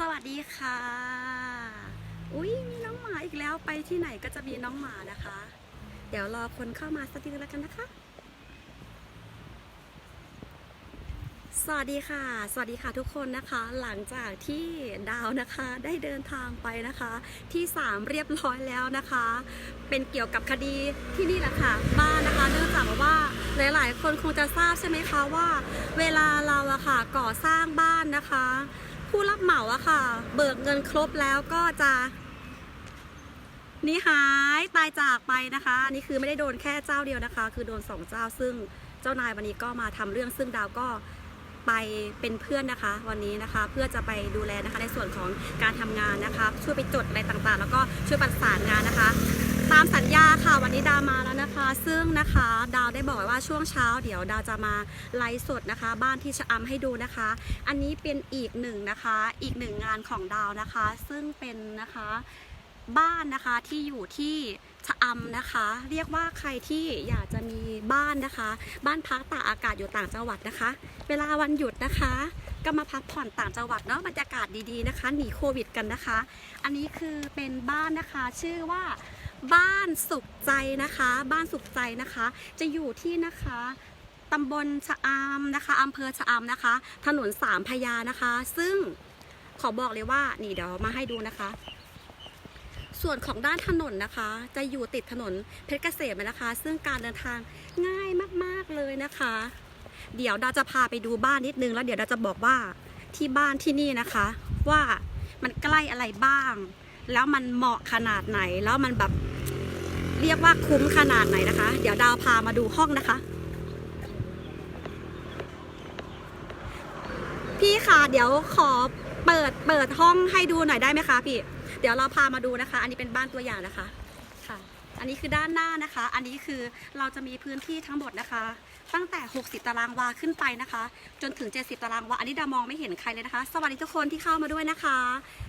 สวัสดีค่ะ อุ้ยมีน้องหมาอีกแล้วไปที่ไหนก็จะมีน้องหมานะคะ เดี๋ยวรอคนเข้ามาสักทีแล้วกันนะคะ สวัสดีค่ะ สวัสดีค่ะทุกคนนะคะ หลังจากที่ดาวนะคะได้เดินทางไปนะคะ ที่3เรียบร้อยแล้วนะคะ เป็นเกี่ยวกับคดีที่นี่แหละค่ะ บ้านนะคะ เนื่องจากว่าหลาย ๆ คนคงจะทราบใช่ไหมคะว่า เวลาเราอะค่ะก่อสร้างบ้านนะคะ ผู้รับเหมาอะค่ะ เบิกเงินครบแล้วก็จะนี่หายตายจากไปนะคะอันนี่คือไม่ได้โดนแค่เจ้าเดียวนะคะ คือโดนสองเจ้าซึ่งเจ้านายวันนี้ก็มาทำเรื่องซึ่งดาวก็ไปเป็นเพื่อนนะคะ วันนี้นะคะเพื่อจะไปดูแลนะคะในส่วนของการทำงานนะคะ ช่วยไปจดอะไรต่างๆ แล้วก็ช่วยประสานงานนะคะ ตามสัญญาค่ะวันนี้ดาวมาแล้วนะคะ ซึ่งนะคะดาวได้บอกไว้ว่าช่วงเช้าเดี๋ยวดาวจะมาไลฟ์สดนะคะ บ้านที่ชะอำให้ดูนะคะ อันนี้เป็นอีกหนึ่งนะคะ อีกหนึ่งงานของดาวนะคะ ซึ่งเป็นนะคะบ้านนะคะที่อยู่ที่ชะอำนะคะ เรียกว่าใครที่อยากจะมีบ้านนะคะ บ้านพักตากอากาศอยู่ต่างจังหวัดนะคะ เวลาวันหยุดนะคะ ก็มาพักผ่อนต่างจังหวัดเนาะบรรยากาศดีๆนะคะ หนีโควิดกันนะคะ อันนี้คือเป็นบ้านนะคะชื่อว่า บ้านสุขใจนะคะ บ้านสุขใจนะคะ จะอยู่ที่นะคะตำบลชะอำนะคะอำเภอชะอำนะคะ ถนนสามพระยานะคะ ซึ่งขอบอกเลยว่านี่เดี๋ยวมาให้ดูนะคะ ส่วนของด้านถนนนะคะ จะอยู่ติดถนนเพชรเกษมนะคะ ซึ่งการเดินทางง่ายมากๆเลยนะคะ เดี๋ยวดาจะพาไปดูบ้านนิดนึงแล้วเดี๋ยวดาจะบอกว่าที่บ้านที่นี่นะคะ ว่ามันใกล้อะไรบ้าง แล้วมันเหมาะขนาดไหน แล้วมันแบบเรียกว่าคุ้มขนาดไหนนะคะ เดี๋ยวดาวพามาดูห้องนะคะ พี่คะเดี๋ยวขอเปิดเปิดห้องให้ดูหน่อยได้ไหมคะพี่เดี๋ยวเราพามาดูนะคะ อันนี้เป็นบ้านตัวอย่างนะคะค่ะ อันนี้คือด้านหน้านะคะ อันนี้คือเราจะมีพื้นที่ทั้งหมดนะคะ ตั้งแต่ 60 ตารางวาขึ้นไปนะคะ จนถึง 70 ตารางวา อันนี้ดามองไม่เห็นใครเลยนะคะ สวัสดีทุกคนที่เข้ามาด้วยนะคะ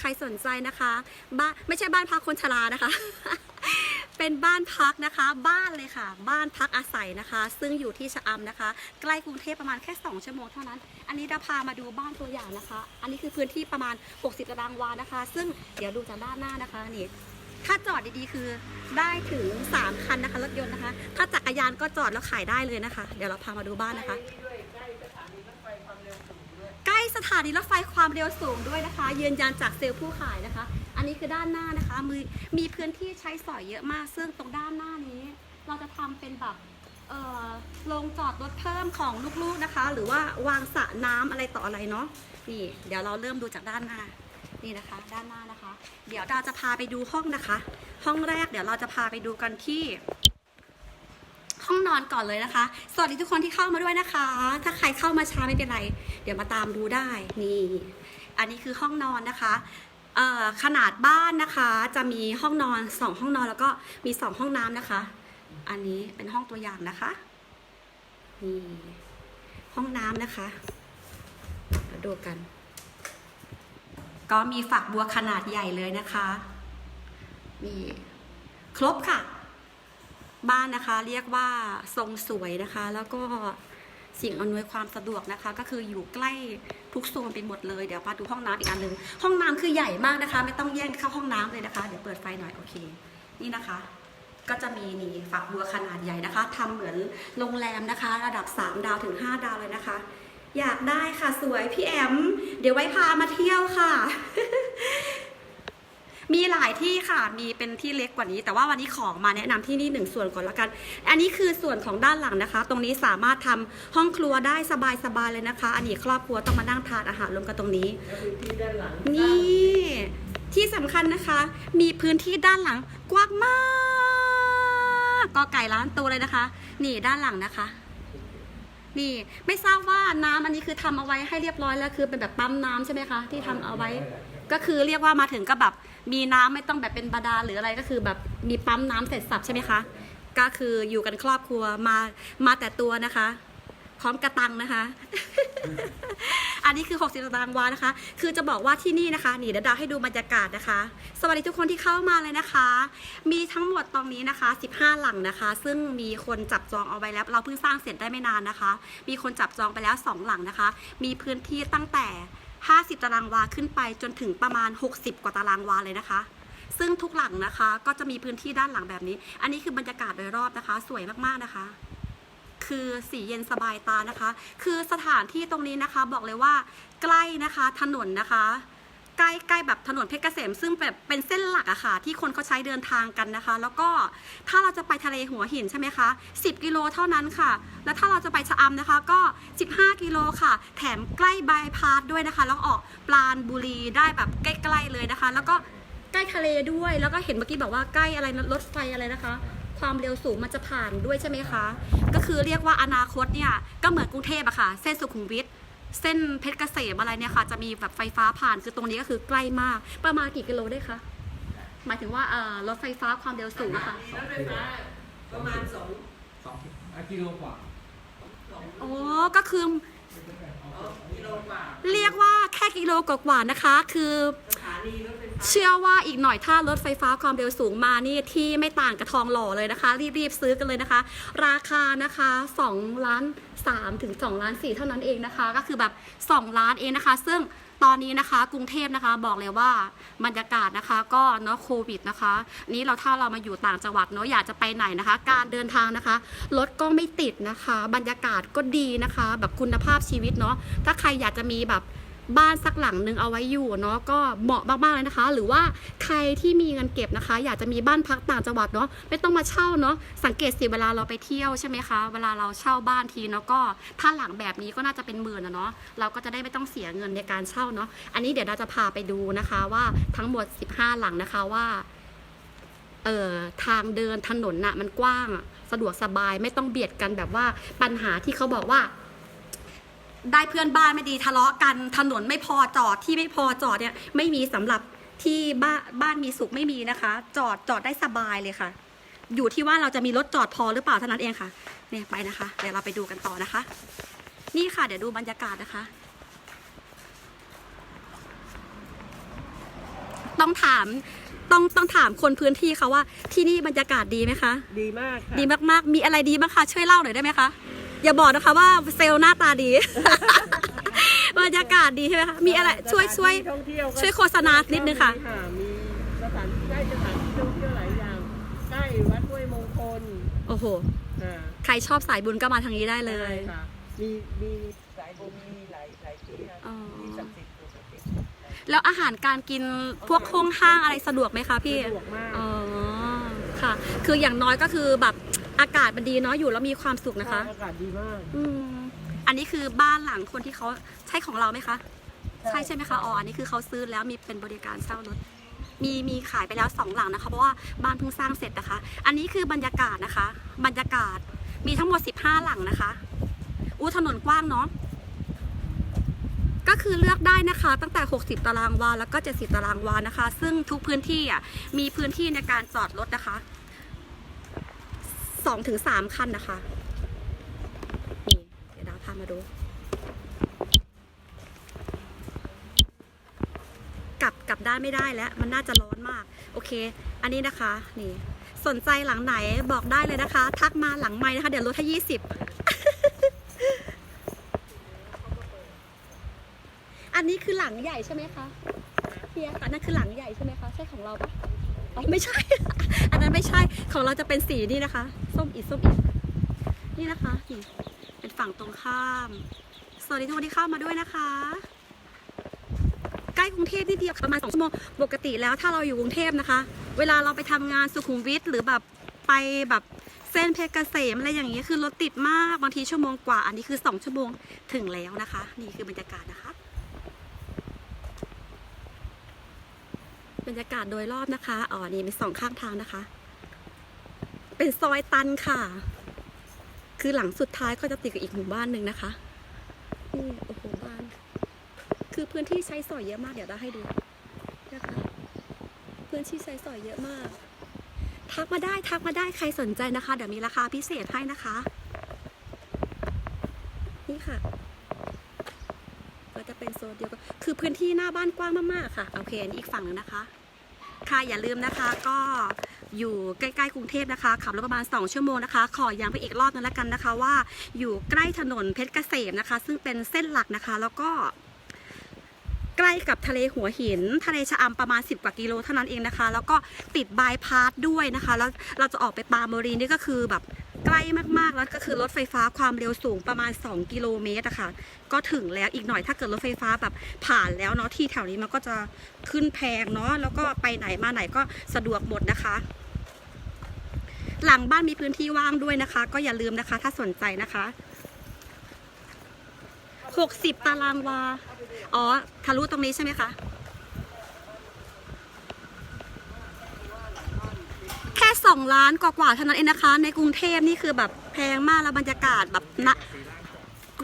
ใครสนใจนะคะบ้านไม่ใช่บ้านพักคนชรานะคะ เป็นบ้านพักนะคะ บ้านเลยค่ะ บ้านพักอาศัยนะคะ ซึ่งอยู่ที่ชะอำนะคะ ใกล้กรุงเทพประมาณแค่ 2 ชั่วโมงเท่านั้น อันนี้ดาพามาดูบ้านตัวอย่างนะคะ อันนี้คือพื้นที่ประมาณ 60ตารางวานะคะ ซึ่งเดี๋ยวดูจากด้านหน้านะคะนี่ถ้าจอดดีๆ คือได้ถึง 3 คันนะคะรถยนต์นะคะ ถ้าจักรยานก็จอดแล้วขายได้เลยนะคะ เดี๋ยวเราพามาดูบ้านนะคะ สถานีรถไฟความเร็วสูงด้วยนะคะ ยืนยันจากเซลล์ผู้ขายนะคะ อันนี้คือด้านหน้านะคะมือมีพื้นที่ใช้สอยเยอะมาก ซึ่งตรงด้านหน้านี้ เราจะทำเป็นแบบเอ่อโรงจอดรถเพิ่มของลูกๆนะคะ หรือว่าวางสระน้ำอะไรต่ออะไรเนาะนี่ เดี๋ยวเราเริ่มดูจากด้านหน้านี่นะคะ ด้านหน้านะคะ เดี๋ยวดาจะพาไปดูห้องนะคะ ห้องแรกเดี๋ยวเราจะพาไปดูกันที่ ห้องนอนก่อนเลยนะคะ สวัสดีทุกคนที่เข้ามาด้วยนะคะ ถ้าใครเข้ามาช้าไม่เป็นไร เดี๋ยวมาตามดูได้นี่ อันนี้คือห้องนอนนะคะขนาดบ้านนะคะจะมีห้องนอนสองห้องนอนแล้วก็มีสองห้องน้ำนะคะ อันนี้เป็นห้องตัวอย่างนะคะนี่ห้องน้ำนะคะมาดูกัน ก็มีฝักบัวขนาดใหญ่เลยนะคะมีครบค่ะ บ้านนะคะ เรียกว่าทรงสวยนะคะ แล้วก็สิ่งอำนวยความสะดวกนะคะ ก็คืออยู่ใกล้ทุกโซนไปหมดเลยเดี๋ยวมาดูห้องน้ำอีกอันหนึ่งห้องน้ำคือใหญ่มากนะคะ ไม่ต้องแย่งเข้าห้องน้ำเลยนะคะ เดี๋ยวเปิดไฟหน่อยโอเค นี่นะคะ ก็จะมีนี่ฝักบัวขนาดใหญ่นะคะทำเหมือนโรงแรมนะคะ ระดับ 3 ดาวถึง 5 ดาวเลยนะคะ อยากได้ค่ะสวยพี่แอม เดี๋ยวไว้พามาเที่ยวค่ะ มีหลายที่ค่ะ มีเป็นที่เล็กกว่านี้ แต่ว่าวันนี้ของมาแนะนำที่นี่หนึ่งส่วนก่อนละกัน อันนี้คือส่วนของด้านหลังนะคะ ตรงนี้สามารถทำห้องครัวได้สบายๆเลยนะคะ อันนี้ครอบครัวต้องมานั่งทานอาหารรวมกันตรงนี้ นี่ที่สำคัญนะคะ มีพื้นที่ด้านหลังกว้างมากกอไก่ล้านตัวเลยนะคะ นี่ด้านหลังนะคะนี่ไม่ทราบว่าน้ำอันนี้คือทำเอาไว้ให้เรียบร้อยแล้วคือเป็นแบบปั๊มน้ำใช่ไหมคะ ที่ทำเอาไว้ ก็คือเรียกว่ามาถึงก็แบบมีน้ำไม่ต้องแบบเป็นบาดาลหรืออะไรก็คือแบบมีปั๊มน้ำเสร็จสับใช่ไหมคะ ก็คืออยู่กันครอบครัวมามาแต่ตัวนะคะ พร้อมกระตังนะคะ อันนี้คือ 60ตารางวานะคะ คือจะบอกว่าที่นี่นะคะ นี่เดี๋ยวดาวให้ดูบรรยากาศนะคะ สวัสดีทุกคนที่เข้ามาเลยนะคะ มีทั้งหมดตรงนี้นะคะ 15 หลังนะคะ ซึ่งมีคนจับจองเอาไว้แล้ว เราเพิ่งสร้างเสร็จได้ไม่นานนะคะ มีคนจับจองไปแล้ว 2 หลังนะคะ มีพื้นที่ตั้งแต่ 50 ตารางวาขึ้นไปจนถึงประมาณ 60 กว่าตารางวาเลยนะคะ ซึ่งทุกหลังนะคะก็จะมีพื้นที่ด้านหลังแบบนี้ อันนี้คือบรรยากาศโดยรอบนะคะ สวยมากๆนะคะ คือสีเย็นสบายตานะคะ คือสถานที่ตรงนี้นะคะบอกเลยว่าใกล้นะคะถนนนะคะ ใกล้ใกล้แบบถนนเพชรเกษม ซึ่งแบบเป็นเส้นหลักอะค่ะ ที่คนเขาใช้เดินทางกันนะคะ แล้วก็ถ้าเราจะไปทะเลหัวหินใช่ไหมคะ 10 กิโลเท่านั้นค่ะ แล้วถ้าเราจะไปชะอำนะคะก็ 15 กิโลค่ะ แถมใกล้บายพาสด้วยนะคะ แล้วออกปราณบุรีได้แบบใกล้ๆเลยนะคะ แล้วก็ใกล้ทะเลด้วย แล้วก็เห็นเมื่อกี้บอกว่าใกล้อะไรนะรถไฟอะไรนะคะ ความเร็วสูงมันจะผ่านด้วยใช่ไหมคะ ก็คือเรียกว่าอนาคตเนี่ยก็เหมือนกรุงเทพอะค่ะ เส้นสุขุมวิท เส้นเพชรเกษมอะไรเนี่ยค่ะ จะมีแบบไฟฟ้าผ่านคือตรงนี้ก็คือใกล้มาก ประมาณกี่กิโลได้คะหมายถึงว่าเอ่อรถไฟฟ้าความเร็วสูงอะค่ะรถไฟฟ้าประมาณสองสองกิโลกว่าอ๋อก็คือกิโลกว่าเรียกว่าแค่ กิโลกว่าๆนะคะ คือเชื่อว่าอีกหน่อยถ้ารถไฟฟ้าความเร็วสูงมานี่ที่ไม่ต่างกับทองหล่อเลยนะคะ รีบๆซื้อกันเลยนะคะ ราคานะคะ2ล้าน3ถึง2ล้าน4เท่านั้นเองนะคะ ก็คือแบบ2ล้านเองนะคะ ซึ่งตอนนี้นะคะ กรุงเทพนะคะบอกเลยว่าบรรยากาศนะคะ ก็เนาะโควิดนะคะ นี้เราถ้าเรามาอยู่ต่างจังหวัดเนาะอยากจะไปไหนนะคะ การเดินทางนะคะรถก็ไม่ติดนะคะ บรรยากาศก็ดีนะคะ แบบคุณภาพชีวิตเนาะถ้าใครอยากจะมีแบบ บ้านสักหลังหนึ่งเอาไว้อยู่เนาะก็เหมาะมากๆเลยนะคะ หรือว่าใครที่มีเงินเก็บนะคะ อยากจะมีบ้านพักต่างจังหวัดเนาะไม่ต้องมาเช่าเนาะสังเกตสิเวลาเราไปเที่ยวใช่ไหมคะเวลาเราเช่าบ้านทีเนาะก็ถ้าหลังแบบนี้ก็น่าจะเป็นหมื่นนะเนาะเราก็จะได้ไม่ต้องเสียเงินในการเช่าเนาะอันนี้เดี๋ยวเราจะพาไปดูนะคะว่าทั้งหมด 15 หลังนะคะว่าเอ่อทางเดินถนนน่ะมันกว้างสะดวกสบายไม่ต้องเบียดกันแบบว่าปัญหาที่เขาบอกว่า ได้เพื่อนบ้านไม่ดีทะเลาะกันถนนไม่พอจอดที่ไม่พอจอดเนี่ยไม่มีสำหรับที่บ้านบ้านมีสุขไม่มีนะคะ จอดจอดได้สบายเลยค่ะ อยู่ที่ว่าเราจะมีรถจอดพอหรือเปล่าเท่านั้นเองค่ะเนี่ยไปนะคะ เดี๋ยวเราไปดูกันต่อนะคะ นี่ค่ะเดี๋ยวดูบรรยากาศนะคะ ต้องถามต้องต้องถามคนพื้นที่ค่ะว่าที่นี่บรรยากาศดีไหมคะ ดีมากค่ะดีมากๆ มีอะไรดีบ้างคะช่วยเล่าหน่อยได้ไหมคะ อย่าบอกนะคะว่าเซลล์หน้าตาดี บรรยากาศดีใช่ไหมคะมีอะไรช่วยช่วยสถานที่ท่องเที่ยวก็ช่วยโฆษณานิดนึงค่ะ มีสถานที่ใกล้สถานที่ท่องเที่ยวหลายอย่าง ใกล้วัดห้วยมงคลโอ้โห อ่าใครชอบสายบุญก็มาทางนี้ได้เลยใช่ค่ะมีมีสายบุญมีหลายหลายที่ค่ะอ๋อมีศักดิ์สิทธิ์อยู่ศักดิ์สิทธิ์แล้วอาหารการกินพวกห้องห้างอะไรสะดวกไหมคะพี่ สะดวกมาก อ๋อ ค่ะ คืออย่างน้อยก็คือแบบอากาศมันดีเนาะอยู่แล้วมีความสุขนะคะ อากาศดีมาก อืมอันนี้คือบ้านหลังคนที่เขาใช่ของเราไหมคะใช่ใช่ใช่ไหมคะอ๋ออันนี้คือเขาซื้อแล้วมีเป็นบริการเช่ารถมีมีขายไปแล้วสองหลังนะคะ เพราะว่าบ้านเพิ่งสร้างเสร็จนะคะ อันนี้คือบรรยากาศนะคะ บรรยากาศมีทั้งหมด 15 หลังนะคะอู้ถนนกว้างเนาะก็ คือเลือกได้นะคะ ตั้งแต่ 60 ตารางวาแล้วก็ 70 ตารางวานะคะ ซึ่งทุกพื้นที่อะมีพื้นที่ในการจอดรถนะคะ2-3ถึง3คันนะคะนี่เดี๋ยวดาวพามาดู กลับกลับด้านไม่ได้แล้วมันน่าจะร้อนมาก โอเค อันนี้นะคะนี่สนใจหลังไหนบอกได้เลยนะคะ ทักมาหลังไม้นะคะ เดี๋ยวลดให้ยี่สิบ อันนี้ คือหลังใหญ่ใช่ไหมคะเพียค่ะนั่นคือหลังใหญ่ใช่ไหมคะ ใช่ของเราปะอ๋อไม่ใช่ อันนั้นไม่ใช่ ของเราจะเป็นสีนี่นะคะ ส้มอิดส้มอิดนี่นะคะนี่เป็นฝั่งตรงข้าม สวัสดีทุกคนที่เข้ามาด้วยนะคะ ใกล้กรุงเทพนิดเดียวค่ะประมาณสองชั่วโมง ปกติแล้วถ้าเราอยู่กรุงเทพนะคะ เวลาเราไปทำงานสุขุมวิทหรือแบบไปแบบเส้นเพชรเกษมอะไรอย่างเงี้ยคือรถติดมากบางทีชั่วโมงกว่า อันนี้คือสองชั่วโมงถึงแล้วนะคะ นี่คือบรรยากาศนะคะ บรรยากาศโดยรอบนะคะ อ๋อ นี่เป็นสองข้างทางนะคะ เป็นซอยตันค่ะ คือหลังสุดท้ายก็จะติดกับอีกหมู่บ้านหนึ่งนะคะ นี่โอ้โหบ้าน คือพื้นที่ใช้สอยเยอะมาก เดี๋ยวเราให้ดูนะคะ พื้นที่ใช้สอยเยอะมาก ทักมาได้ทักมาได้ใครสนใจนะคะ เดี๋ยวมีราคาพิเศษให้นะคะ นี่ค่ะก็จะเป็นโซนเดียวกันคือพื้นที่หน้าบ้านกว้างมากๆค่ะ โอเค อันนี้อีกฝั่งหนึ่งนะคะ ค่ะอย่าลืมนะคะก็อยู่ใกล้ๆกรุงเทพนะคะขับรถประมาณ 2 ชั่วโมงนะคะ ขอย้ำไปอีกรอบนึงแล้วกันนะคะ ว่าอยู่ใกล้ถนนเพชรเกษมนะคะ ซึ่งเป็นเส้นหลักนะคะ แล้วก็ ใกล้กับทะเลหัวหิน ทะเลชะอำประมาณ 10 กว่ากิโลเท่านั้นเองนะคะ แล้วก็ติดบายพาสด้วยนะคะ แล้วเราจะออกไปปาโมรีนี่ก็คือแบบ ใกล้มากๆแล้วก็คือรถไฟฟ้าความเร็วสูงประมาณ 2 กิโลเมตรอะค่ะ ก็ถึงแล้วอีกหน่อยถ้าเกิดรถไฟฟ้าแบบผ่านแล้วเนาะที่แถวนี้มันก็จะขึ้นแพงเนาะแล้วก็ไปไหนมาไหนก็สะดวกหมดนะคะ หลังบ้านมีพื้นที่ว่างด้วยนะคะ ก็อย่าลืมนะคะ ถ้าสนใจนะคะ60ตารางวา อ๋อ ทะลุตรงนี้ใช่ไหมคะ แค่สองล้านกว่าๆเท่านั้นเองนะคะ ในกรุงเทพนี่คือแบบแพงมากแล้วบรรยากาศแบบนะ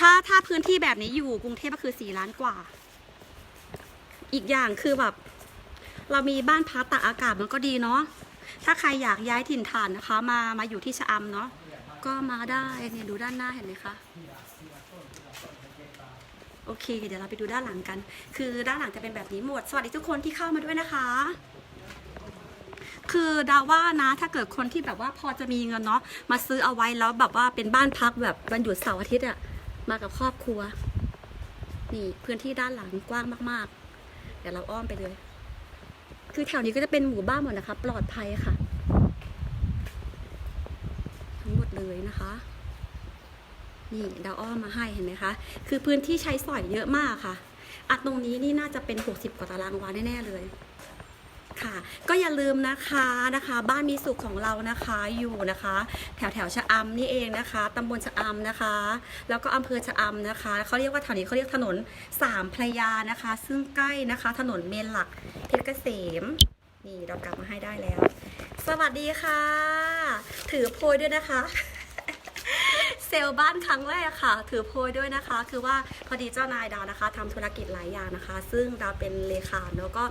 ถ้าถ้าพื้นที่แบบนี้อยู่กรุงเทพก็คือสี่ล้านกว่า อีกอย่างคือแบบ เรามีบ้านพักตากอากาศมันก็ดีเนาะถ้าใครอยากย้ายถิ่นฐานนะคะ มามาอยู่ที่ชะอำเนาะก็มาได้เนี่ยดูด้านหน้าเห็นไหมคะโอเค เดี๋ยวเราไปดูด้านหลังกัน คือด้านหลังจะเป็นแบบนี้หมด สวัสดีทุกคนที่เข้ามาด้วยนะคะ คือดาว่านะถ้าเกิดคนที่แบบว่าพอจะมีเงินเนาะมาซื้อเอาไว้แล้วแบบว่าเป็นบ้านพักแบบวันหยุดเสาร์อาทิตย์อะมากับครอบครัว นี่พื้นที่ด้านหลังกว้างมากๆ เดี๋ยวเราอ้อมไปเลย คือแถวนี้ก็จะเป็นหมู่บ้านหมดนะคะ ปลอดภัยค่ะ ทั้งหมดเลยนะคะนี่ดาวอ้อมมาให้เห็นไหมคะ คือพื้นที่ใช้สอยเยอะมากค่ะ อัดตรงนี้นี่น่าจะเป็น 60 กว่าตารางวาแน่ ๆ เลย ค่ะ ก็อย่าลืมนะคะนะคะ บ้านมีสุขของเรานะคะอยู่นะคะ แถวแถวชะอำนี่เองนะคะตำบลชะอำนะคะ แล้วก็อำเภอชะอำนะคะเขาเรียกว่าแถวนี้เขาเรียกถนนสามพระยานะคะ ซึ่งใกล้นะคะ ถนนเมนหลักเพชรเกษมนี่เรากลับมาให้ได้แล้ว สวัสดีค่ะ ถือโพยด้วยนะคะ เซลล์บ้านครั้งแรกค่ะ ถือโพยด้วยนะคะ คือว่าพอดีเจ้านายดาวนะคะทำธุรกิจหลายอย่างนะคะ ซึ่งดาวเป็นเลขาเนาะก็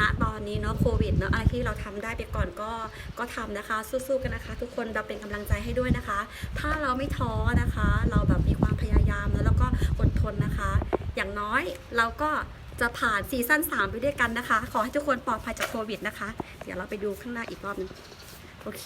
ณตอนนี้เนาะโควิดเนาะอะไรที่เราทำได้ไปก่อนก็ก็ทำนะคะ สู้ๆกันนะคะ ทุกคนดาวเป็นกำลังใจให้ด้วยนะคะ ถ้าเราไม่ท้อนะคะ เราแบบมีความพยายามแล้วแล้วก็อดทนนะคะ อย่างน้อยเราก็จะผ่านซีซั่น3 ไปด้วยกันนะคะ ขอให้ทุกคนปลอดภัยจากโควิดนะคะ เดี๋ยวเราไปดูข้างหน้าอีกรอบนึง โอเค